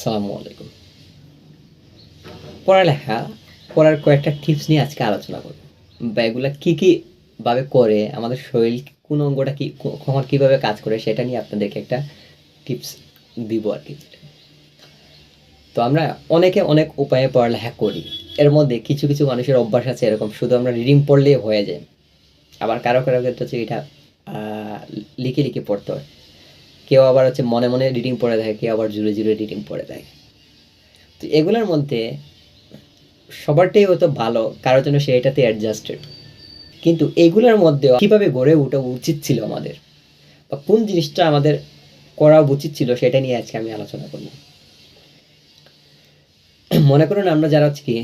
আসসালামু আলাইকুম পড়ালেখা করার কয়েকটা টিপস নিয়ে আজকে আলোচনা করব। বা কী কী ভাবে করে, আমাদের শরীর কোন অঙ্গটা কি কখন কীভাবে কাজ করে, সেটা নিয়ে আপনাদেরকে একটা টিপস দিব আর কি। তো আমরা অনেকে অনেক উপায়ে পড়ালেখা করি। এর মধ্যে কিছু কিছু মানুষের অভ্যাস আছে এরকম, শুধু আমরা রিডিং পড়লেই হয়ে যায়। আবার কারও কারও ক্ষেত্রে হচ্ছে এটা লিখে লিখে পড়তে হয়। কেউ আবার হচ্ছে মনে মনে রিডিং পড়ে থাকে কেউ আবার জুড়ে জুড়ে রিডিং পড়ে থাকে তো এগুলোর মধ্যে সবারটাই হয়তো ভালো, কারোর জন্য সে এটাতে অ্যাডজাস্টেড কিন্তু এগুলোর মধ্যেও কীভাবে গড়ে ওঠা উচিত ছিল আমাদের? বা কোন জিনিসটা আমাদের করা উচিত ছিল সেটা নিয়ে আজকে আমি আলোচনা করব। মনে করুন আমরা যারা হচ্ছে কি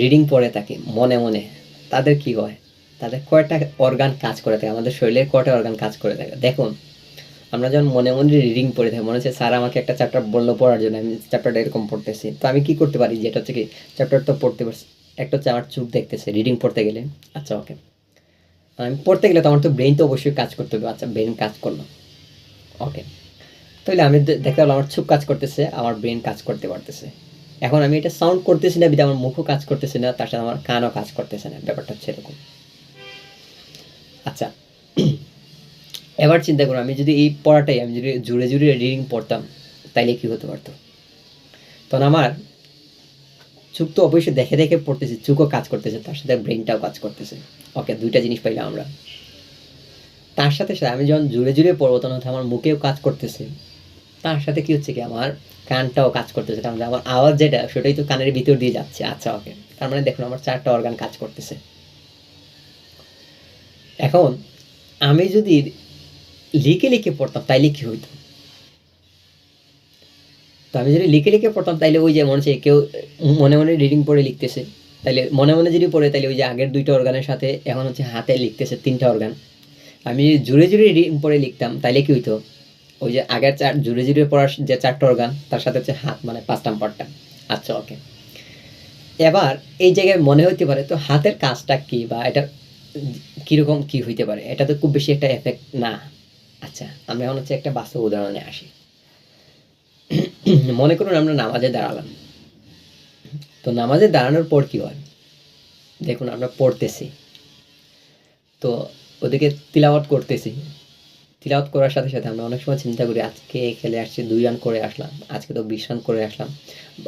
রিডিং পড়ে থাকি, মনে মনে, তাদের কি হয়? তাদের কয়টা অর্গান কাজ করে থাকে? আমাদের শরীরের কয়টা অর্গান কাজ করে থাকে? দেখুন আমরা যখন মনে মনে রিডিং পড়ে থাকি, মনে হচ্ছে স্যার আমাকে একটা চ্যাপ্টার বলল পড়ার জন্য, আমি চ্যাপ্টারটা এরকম পড়তেছি। তো আমি কি করতে পারি? যেটা হচ্ছে কি চ্যাপ্টার তো পড়তে পারছি, একটা হচ্ছে আমার চোখ দেখতেছে রিডিং পড়তে গেলে। আচ্ছা ওকে আমি পড়তে গেলে তো আমার তো ব্রেন তো অবশ্যই কাজ করতে হবে। আচ্ছা ব্রেন কাজ করল। ওকে তাহলে আমি দেখতে পেলাম আমার চোখ কাজ করতেছে, আমার ব্রেন কাজ করতে পারতেছে। এখন আমি এটা সাউন্ড করতেছি না বিধে আমার মুখও কাজ করতেছে না, তার সাথে আমার কানও কাজ করতেছে না, ব্যাপারটা হচ্ছে এরকম। আচ্ছা এবার চিন্তা করুন আমি যদি এই পড়াটাই, আমি যদি জুড়ে জুড়ে রিডিং পড়তাম, তাইলে কি হতে পারতো? তখন আমার চোখ তো অবশ্যই দেখে দেখে পড়তেছে, চোখও কাজ করতেছে, তার সাথে ব্রেনটাও কাজ করতেছে। ওকে, দুইটা জিনিস পাইলাম আমরা। তার সাথে সাথে আমি যখন জুড়ে জুড়ে পড়ব, তখন হচ্ছে আমার মুখেও কাজ করতেছে। তার সাথে কি হচ্ছে কি, আমার কানটাও কাজ করতেছে। কারণ আমার আওয়াজ যেটা, সেটাই তো কানের ভিতর দিয়ে যাচ্ছে। আচ্ছা ওকে। তার মানে দেখুন, আমার চারটা অর্গান কাজ করতেছে। এখন, আমি যদি লিখে লিখে পড়তাম তাইলে কি হইতো। তো আমি যদি লিখে লিখে পড়তাম, তাইলে ওই যে মনে হচ্ছে কেউ মনে মনে রিডিং পড়ে লিখতেছে। তাইলে মনে মনে যদি পড়ে, তাইলে ওই যে আগের দুইটা অর্গানের সাথে এখন হচ্ছে হাতে লিখতেছে তিনটা অর্গান আমি যদি জুড়ে জুড়ে রিডিং পড়ে লিখতাম, তাইলে কি হইতো? ওই যে আগের চার, জুড়ে জুড়ে পড়ার যে চারটা অর্গান তার সাথে হচ্ছে হাত মানে পাঁচ নাম্বারটা আচ্ছা ওকে এবার এই জায়গায় মনে হইতে পারে, তো হাতের কাজটা কি বা এটা কীরকম কি হইতে পারে? এটা তো খুব বেশি একটা এফেক্ট না। আচ্ছা আমরা এখন হচ্ছে একটা বাস্তব উদাহরণে আসি। মনে করুন আমরা নামাজে দাঁড়ালাম। তো নামাজে দাঁড়ানোর পর কি হয়? দেখুন, আমরা পড়তেছি। তো ওদিকে তিলাওয়াত করতেছি। তিলাওয়াত করার সাথে সাথে আমরা অনেক সময় চিন্তা করি, আজকে খেলে আসছি, দুই রান করে আসলাম, আজকে তো বিশ রান করে আসলাম,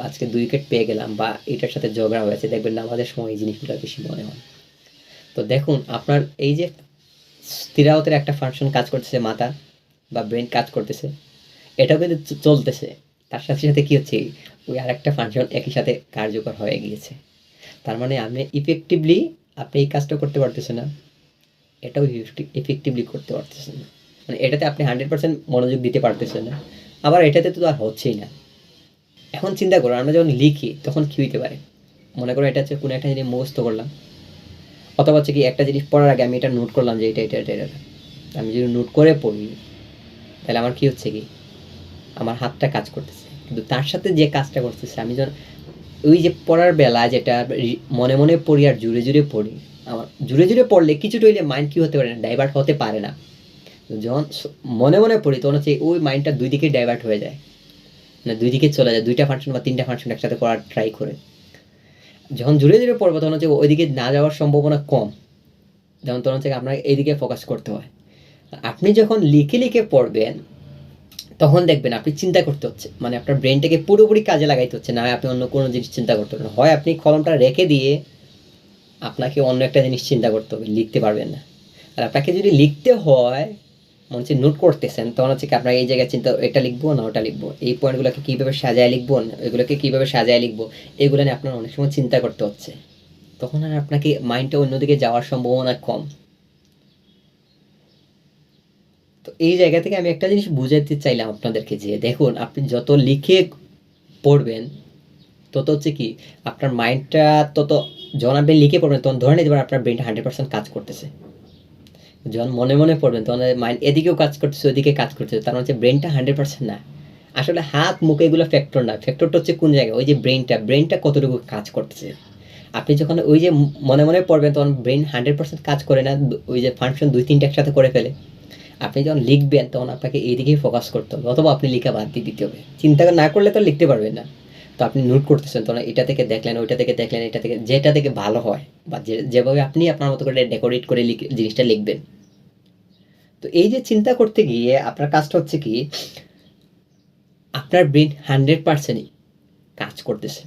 আজকে দুই উইকেট পেয়ে গেলাম বা এটার সাথে ঝগড়া হয়েছে, দেখবেন নামাজের সময় এই জিনিসগুলো বেশি মনে হয়। তো দেখুন, আপনার এই যে তিলাওয়াতের একটা ফাংশন কাজ করতেছে মাথা বা ব্রেন কাজ করতেছে। এটাও কিন্তু চলতেছে। তার সাথে সাথে কি হচ্ছে, ওই আরেকটা ফাংশন একই সাথে কার্যকর হয়ে গিয়েছে। তার মানে আপনি ইফেক্টিভলি আপনি এই কাজটা করতে পারতেছেন না, এটাও ইফেক্টিভলি করতে পারতেছেন না। মানে এটাতে আপনি হান্ড্রেড পার্সেন্ট মনোযোগ দিতে পারতেছেন না। আবার এটাতে তো আর হচ্ছেই না। এখন চিন্তা করো আমরা যখন লিখি তখন কী হইতে পারে? মনে করো এটা হচ্ছে, কোনো একটা জিনিস মুখস্থ করলাম। অথবা হচ্ছে কি একটা জিনিস পড়ার আগে আমি এটা নোট করলাম যে এটা এটা এটা এটা আমি যদি নোট করে পড়ি, তাহলে আমার কি হচ্ছে কি? আমার হাতটা কাজ করতেছে। কিন্তু তার সাথে যে কাজটা করতেছে, আমি যখন ওই যে পড়ার বেলা যেটা মনে মনে পড়ি আর জুড়ে জুড়ে পড়ি, আমার জুড়ে জুড়ে পড়লে কিছুটা হইলে মাইন্ড কি হতে পারে না ডাইভার্ট হতে পারে না। যখন মনে মনে পড়ি, তখন হচ্ছে ওই মাইন্ডটা দুই দিকে ডাইভার্ট হয়ে যায়। মানে দুই দিকে চলে যায়, দুইটা ফাংশন বা তিনটা ফাংশন একসাথে করার ট্রাই করে। যখন জুড়ে জুড়ে পড়বে, তখন হচ্ছে ওইদিকে না যাওয়ার সম্ভাবনা কম। যেমন তখন হচ্ছে আপনাকে এইদিকে ফোকাস করতে হয়। আপনি যখন লিখে লিখে পড়বেন, তখন দেখবেন আপনি চিন্তা করতে হচ্ছে। মানে আপনার ব্রেনটাকে পুরোপুরি কাজে লাগাইতে হচ্ছে। না আপনি অন্য কোনো জিনিস চিন্তা করতে পারবেন হয় আপনি কলমটা রেখে দিয়ে আপনাকে অন্য একটা জিনিস চিন্তা করতে হবে, লিখতে পারবেন না। আর আপনাকে যদি লিখতে হয় মনে হচ্ছে নোট করতেছেন, তখন হচ্ছে কি আপনার এই জায়গায় চিন্তা, এটা লিখব না ওটা লিখব? এই পয়েন্টগুলোকে কীভাবে সাজায় লিখব? এগুলোকে কীভাবে সাজায় লিখব? এগুলো নিয়ে আপনার অনেক সময় চিন্তা করতে হচ্ছে। তখন আর আপনাকে মাইন্ডটা অন্যদিকে যাওয়ার সম্ভাবনা কম। তো এই জায়গা থেকে আমি একটা জিনিস বুঝাতে চাইলাম আপনাদেরকে যে, দেখুন, আপনি যত লিখে পড়বেন, তত হচ্ছে কি আপনার মাইন্ডটা তত যখন আপনি লিখে পড়বেন, তখন ধরে নিতে পারেন আপনার ব্রেনটা হান্ড্রেড পার্সেন্ট কাজ করতেছে। যখন মনে মনে পড়বেন তখন মাইন্ড এদিকেও কাজ করতেছে, ওদিকে কাজ করতেছে, তার মানে হচ্ছে ব্রেনটা হান্ড্রেড পার্সেন্ট না। আসলে হাত, মুখ এগুলো ফ্যাক্টর না। ফ্যাক্টরটা হচ্ছে কোন জায়গায়? ওই যে ব্রেনটা ব্রেনটা কতটুকু কাজ করতেছে? আপনি যখন ওই যে মনে মনে পড়বেন, তখন ব্রেন হান্ড্রেড পার্সেন্ট কাজ করে না, ওই যে ফাংশন দুই তিনটা একসাথে করে ফেলে। আপনি যখন লিখবেন, তখন আপনাকে এই দিকেই ফোকাস করতে হবে, অথবা আপনি লেখা বাদ দিয়ে দিতে হবে। চিন্তা না করলে তো লিখতে পারবেন না। তো আপনি নোট করতেছেন, তখন এটা থেকে দেখলেন, ওইটা থেকে দেখলেন, এটা থেকে, যেটা থেকে ভালো হয়, বা যেভাবে আপনি আপনার মতো করে ডেকোরেট করে জিনিসটা লিখবেন। তো এই যে চিন্তা করতে গিয়ে আপনার কাজটা হচ্ছে কি, আপনার ব্রেন হান্ড্রেড পার্সেন্টই কাজ করতেছে।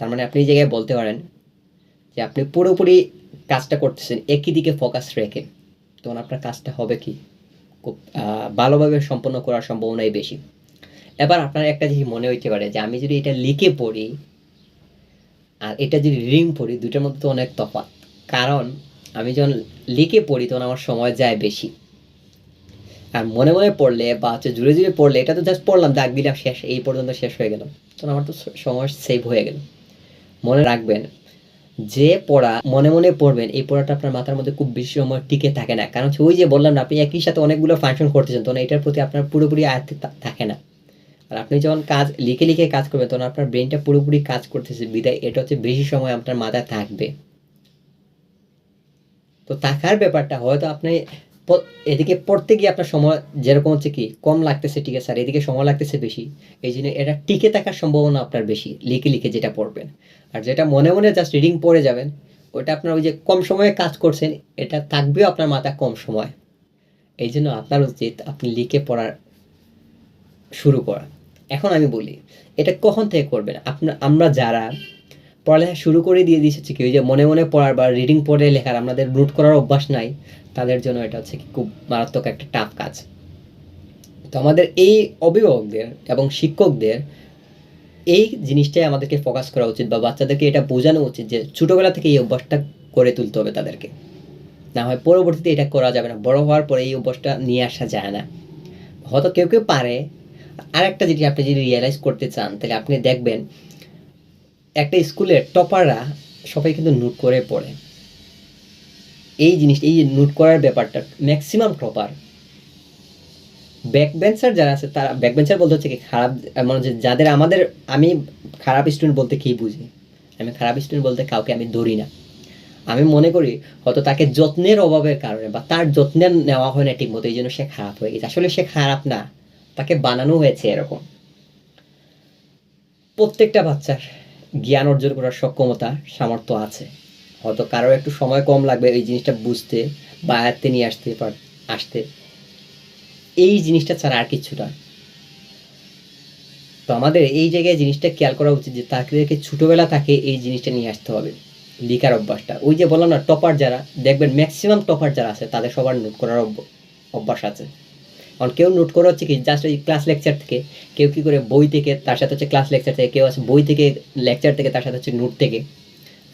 তার মানে আপনি এই জায়গায় বলতে পারেন যে আপনি পুরোপুরি কাজটা করতেছেন, একই দিকে ফোকাস রেখে। তখন আপনার কাজটা হবে কি? খুব ভালোভাবে সম্পন্ন করার সম্ভাবনাই বেশি। এবার আপনার একটা জিনিস মনে হইতে পারে যে আমি যদি এটা লিখে পড়ি, আর এটা যদি রিডিং পড়ি দুটার মধ্যে তো অনেক তফাৎ। কারণ আমি যখন লিখে পড়ি, তখন আমার সময় যায় বেশি। আর মনে মনে পড়লে বা হচ্ছে জুড়ে জুড়ে পড়লে, এটা তো জাস্ট পড়লাম দাগ দিলাম, শেষ, এই পর্যন্ত শেষ হয়ে গেল। তখন আমার তো সময় সেভ হয়ে গেল। মনে রাখবেন, যে পড়া মনে মনে পড়বেন, এই পড়াটা আপনার মাথার মধ্যে খুব বেশি সময় টিকে থাকে না। কারণ হচ্ছে ওই যে বললাম না, আপনি একই সাথে অনেকগুলো ফাংশন করতেছেন, তখন এটার প্রতি আপনার পুরোপুরি আয়ত্তে থাকে না। আর আপনি যখন কাজ, লিখে লিখে কাজ করবেন, তখন আপনার ব্রেনটা পুরোপুরি কাজ করতেছে, বিদায়, এটা হচ্ছে বেশি সময় আপনার মাথায় থাকবে। তো থাকার ব্যাপারটা, হয়তো আপনি এদিকে পড়তে গিয়ে আপনার সময় যেরকম হচ্ছে কি, কম লাগতেছে, ঠিক আছে, আর এদিকে সময় লাগতেছে বেশি, এই জন্য এটা টিকে থাকার সম্ভাবনা আপনার বেশি, লিখে লিখে যেটা পড়বেন। আর যেটা মনে মনে জাস্ট রিডিং পড়ে যাবেন, ওটা আপনার ওই যে কম সময়ে কাজ করছেন, এটা থাকবেও আপনার মাথা কম সময়। এই জন্য আপনার উচিত আপনি লিখে পড়ার শুরু করা। এখন আমি বলি, এটা কখন থেকে করবেন? আপনার আমরা যারা পড়ালেখা শুরু করে দিয়ে দিয়েছি কি, ওই যে মনে মনে পড়ার বা রিডিং পড়ে লেখার আমাদের নোট করার অভ্যাস নাই, তাদের জন্য এটা হচ্ছে কি খুব মারাত্মক একটা টাফ কাজ। তো আমাদের এই অভিভাবকদের এবং শিক্ষকদের এই জিনিসটাই আমাদেরকে ফোকাস করা উচিত বা বাচ্চাদেরকে এটা বোঝানো উচিত যে ছোটোবেলা থেকে এই অভ্যাসটা করে তুলতে হবে তাদেরকে। না হয় পরবর্তীতে এটা করা যাবে না, বড় হওয়ার পরে এই অভ্যাসটা নিয়ে আসা যায় না। হয়তো কেউ কেউ পারে। আর একটা জিনিস আপনি যদি রিয়েলাইজ করতে চান, তাহলে আপনি দেখবেন একটা স্কুলের টপাররা সবাই কিন্তু নোট করে পড়ে। এই জিনিস, এই নোট করার ব্যাপারটা ম্যাক্সিমাম টপার ব্যাক বেঞ্চার যারা আছে, তারা ব্যাক বেঞ্চার বলতে হচ্ছে কি, খারাপ মানে যাদের আমাদের, আমি খারাপ স্টুডেন্ট বলতে কি বুঝি? আমি খারাপ স্টুডেন্ট বলতে কাউকে আমি ধরি না। আমি মনে করি, হয়তো তাকে যত্নের অভাবের কারণে বা তার যত্নে নেওয়া হয় না ঠিক মতো এই জন্য সে খারাপ হয়ে গেছে। আসলে সে খারাপ না, তাকে বানানো হয়েছে এরকম। প্রত্যেকটা বাচ্চার। জ্ঞান অর্জন করার সক্ষমতা, সামর্থ্য আছে। হয়তো কারোর একটু সময় কম লাগবে এই জিনিসটা বুঝতে বা আয়ত্তে নিয়ে আসতে পার আসতে। এই জিনিসটা ছাড়া আর কিছু না। তো আমাদের এই জায়গায় জিনিসটা খেয়াল করা উচিত যে তাদেরকে ছোটোবেলা তাকে এই জিনিসটা নিয়ে আসতে হবে। লিখার অভ্যাসটা। ওই যে বললাম না, টপার যারা, দেখবেন ম্যাক্সিমাম টপার যারা আছে, তাদের সবার নোট করার অভ্যাস আছে। কারণ কেউ নোট করা হচ্ছে কি জাস্ট ওই ক্লাস লেকচার থেকে, কেউ কি করে বই থেকে, তার সাথে হচ্ছে ক্লাস লেকচার থেকে, কেউ আছে বই থেকে লেকচার থেকে, তার সাথে হচ্ছে নোট থেকে।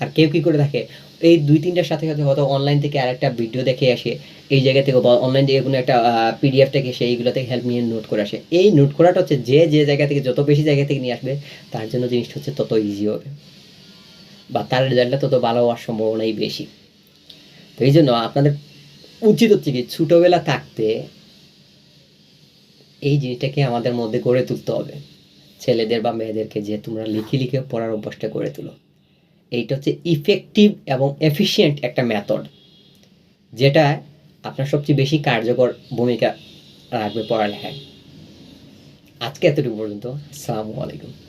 আর কেউ কি করে থাকে, এই দুই তিনটার সাথে সাথে হয়তো অনলাইন থেকে আরেকটা ভিডিও দেখে আসে, এই জায়গা থেকে বা অনলাইন থেকে কোনো একটা পিডিএফ থেকে সে এইগুলো থেকে হেল্প নিয়ে নোট করে আসে। এই নোট করাটা হচ্ছে যে যে জায়গা থেকে, যত বেশি জায়গা থেকে নিয়ে আসবে, তার জন্য জিনিসটা হচ্ছে তত ইজি হবে। বা তার রেজাল্টটা তত ভালো হওয়ার সম্ভাবনাই বেশি। তো এই জন্য আপনাদের উচিত হচ্ছে কি, ছোটোবেলা থাকতে এই জিনিসটাকে আমাদের মধ্যে গড়ে তুলতে হবে। ছেলেদের বা মেয়েদেরকে যে তোমরা লিখে লিখে পড়ার অভ্যাসটা গড়ে তুলো। এইটা হচ্ছে ইফেক্টিভ এবং এফিসিয়েন্ট একটা মেথড যেটা আপনার সবচেয়ে বেশি কার্যকর ভূমিকা রাখবে পড়ালেখায়। আজকে এতটুকু পর্যন্ত। আসসালামু আলাইকুম।